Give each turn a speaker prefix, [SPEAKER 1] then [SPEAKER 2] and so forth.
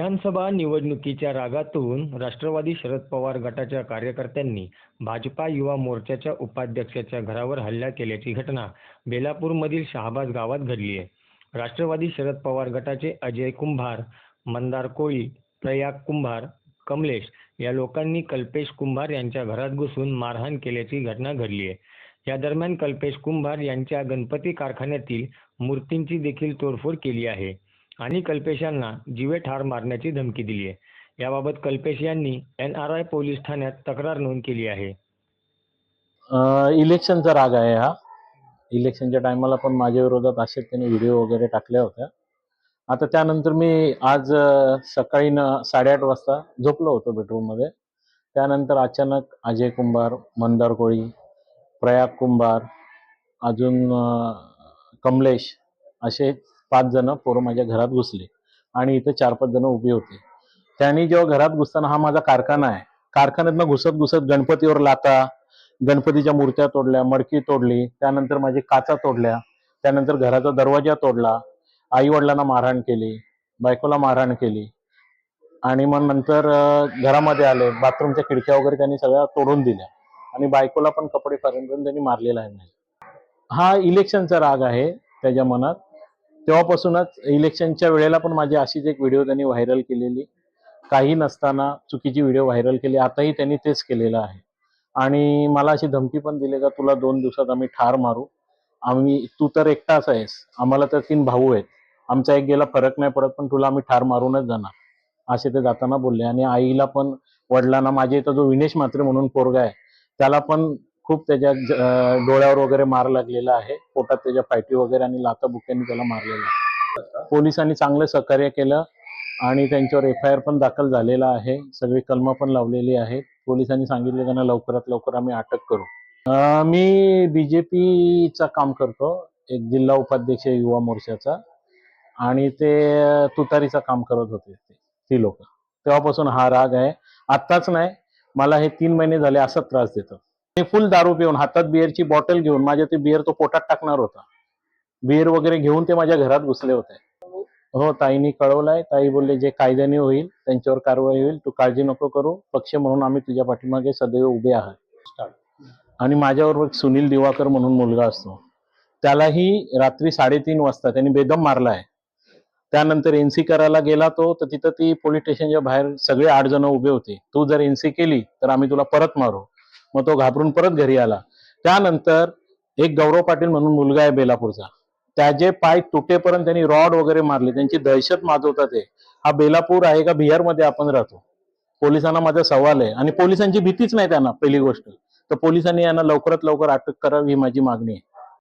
[SPEAKER 1] विधानसभा निवडणुकीच्या रागातून राष्ट्रवादी शरद पवार गटाच्या कार्यकर्त्यांनी भाजपा युवा मोर्चाच्या उपाध्यक्षाच्या घरावर हल्ला केल्याची घटना बेलापूरमधील शहाबाज गावात घडली आहे. राष्ट्रवादी शरद पवार गटाचे अजय कुंभार, मंदार कोळी, प्रयाग कुंभार, कमलेश या लोकांनी कल्पेश कुंभार यांच्या घरात घुसून मारहाण केल्याची घटना घडली आहे. या दरम्यान कल्पेश कुंभार यांच्या गणपती कारखान्यातील मूर्तींची देखील तोडफोड केली आहे आणि कल्पेश यांना जीवे ठार मारण्याची धमकी दिली आहे. याबाबत कल्पेश यांनी एन आर आय पोलीस ठाण्यात तक्रार नोंद केली आहे.
[SPEAKER 2] इलेक्शनचा राग आहे हा इलेक्शनच्या टायमाला पण माझ्या विरोधात असे त्यांनी व्हिडिओ वगैरे टाकल्या होत्या आता त्यानंतर मी आज सकाळी न साडेआठ वाजता झोपलो होतो बेडरूममध्ये त्यानंतर अचानक अजय कुंभार मंदार कोळी प्रयाग कुंभार अजून कमलेश असे पाच जण पोरं माझ्या घरात घुसले आणि इथे चार पाच जण उभे होते. त्यांनी जेव्हा घरात घुसताना हा माझा कारखाना आहे. कारखान्यातनं घुसत घुसत गणपतीवर लाता गणपतीच्या मूर्त्या तोडल्या मडकी तोडली त्यानंतर माझी काचा तोडल्या त्यानंतर घराचा दरवाजा तोडला आई वडिलांना मारहाण केली बायकोला मारहाण केली आणि मग नंतर घरामध्ये आले बाथरूमच्या खिडक्या वगैरे त्यांनी सगळ्या तोडून दिल्या आणि बायकोला पण कपडे फाडून करून त्यांनी मारलेला आहे. नाही हा इलेक्शनचा राग आहे त्याच्या मनात. तेव्हापासूनच इलेक्शनच्या वेळेला पण माझी अशीच एक व्हिडिओ त्यांनी व्हायरल केलेली. काही नसताना चुकीची व्हिडिओ व्हायरल केली. आताही त्यांनी तेच केलेलं आहे. आणि मला अशी धमकी पण दिली का तुला दोन दिवसात आम्ही ठार मारू. आम्ही तू तर एकटाच आहेस. आम्हाला तर तीन भाऊ आहेत. आमचा एक गेला फरक नाही पडत पण तुला आम्ही ठार मारूनच जाणार. असे ते जाताना बोलले. आणि आईला पण वडिलांना माझ्या इथं जो विनेश मात्रे म्हणून पोरगा आहे त्याला पण खूप त्याच्या डोळ्यावर वगैरे मार लागलेला आहे. पोटात त्याच्या पायटी वगैरे आणि लाता बुक्यांनी त्याला मारलेला आहे. पोलिसांनी चांगलं सहकार्य केलं आणि त्यांच्यावर एफ आय आर पण दाखल झालेला आहे. सगळी कलमं पण लावलेली आहेत. पोलिसांनी सांगितलं त्यांना लवकरात लवकर आम्ही अटक करू. अं, मी पीचा काम करतो. एक जिल्हा उपाध्यक्ष युवा मोर्चाचा. आणि ते तुतारीचं काम करत होते ते ती लोक. तेव्हापासून हा राग आहे. आत्ताच नाही. मला हे तीन महिने झाले असा त्रास देतो ते फुल दारू पिऊन हातात बिअरची बॉटल घेऊन माझ्या ते बिअर तो पोटात टाकणार होता. बिअर वगैरे घेऊन ते माझ्या घरात घुसले होते. हो ताईनी कळवलंय. ताई बोलले जे कायद्याने होईल त्यांच्यावर कारवाई होईल. तू काळजी नको करू. पक्ष म्हणून आम्ही तुझ्या पाठीमागे सदैव उभे आहात. आणि माझ्यावर एक सुनील दिवाकर म्हणून मुलगा असतो. त्यालाही रात्री साडेतीन वाजता त्यांनी बेदम मारला आहे त्यानंतर एनसी करायला गेला तो. तर तिथं ती पोलीस स्टेशनच्या बाहेर सगळे आठ जण उभे होते. तू जर एनसी केली तर आम्ही तुला परत मारू. मग तो घाबरून परत घरी आला. त्यानंतर एक गौरव पाटील म्हणून मुलगा आहे बेलापूरचा. त्याचे पाय तुटेपर्यंत त्यांनी रॉड वगैरे मारले. त्यांची दहशत माजवतात ते. हा बेलापूर आहे का? बिहारमध्ये आपण राहतो. पोलिसांना माझा सवाल आहे. आणि पोलिसांची भीतीच नाही त्यांना पहिली गोष्ट. तर पोलिसांनी यांना लवकरात लवकर अटक करावी ही माझी मागणी आहे.